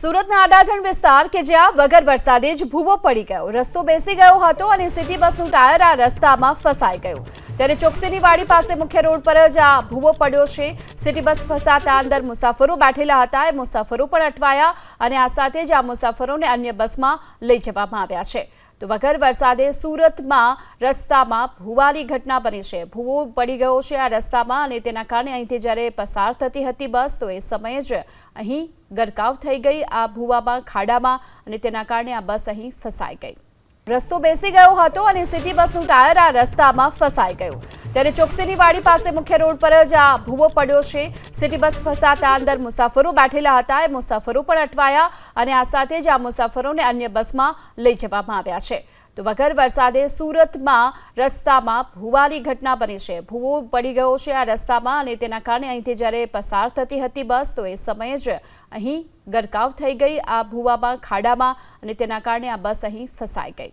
સુરતના અડાજણ વિસ્તાર કે જ્યાં વગર વરસાદે જ ભૂવો પડી ગયો. રસ્તો બેસી ગયો હતો અને સિટી બસનું ટાયર આ રસ્તામાં ફસાઈ ગયું. ત્યારે ચોકસીની વાડી પાસે મુખ્ય રોડ પર જ આ ભૂવો પડ્યો છે. સિટી બસ ફસાતા અંદર મુસાફરો બેઠેલા હતા. એ મુસાફરો પણ અટવાયા અને આ સાથે જ આ મુસાફરોને અન્ય બસમાં લઈ જવામાં આવ્યા છે. તો વગર વરસાદે સુરતમાં રસ્તામાં ભૂવાની ઘટના બની છે. ભૂવો પડી ગયો છે આ રસ્તામાં અને તેના કારણે અહીંથી જ્યારે પસાર થતી હતી બસ, તો એ સમયે જ અહીં ગરકાવ થઈ ગઈ આ ભૂવામાં, ખાડામાં અને તેના કારણે આ બસ અહીં ફસાઈ ગઈ. રસ્તો બેસી ગયો હતો અને સિટી બસનું ટાયર આ રસ્તામાં ફસાઈ ગયું. ત્યારે ચોકસીની વાડી પાસે મુખ્ય રોડ પર જ આ ભૂવો પડ્યો છે. સિટી બસ ફસાતા અંદર મુસાફરો બેઠેલા હતા. એ મુસાફરો પણ અટવાયા અને આ સાથે જ આ મુસાફરોને અન્ય બસમાં લઈ જવામાં આવ્યા છે. તો વગર વરસાદે સુરતમાં રસ્તામાં ભૂવાની ઘટના બની છે. ભૂવો પડી ગયો છે આ રસ્તામાં અને તેના કારણે અહીંથી જ્યારે પસાર થતી હતી બસ, તો એ સમયે જ અહીં ગરકાવ થઈ ગઈ. આ ભૂવામાં, ખાડામાં અને તેના કારણે આ બસ અહીં ફસાઈ ગઈ.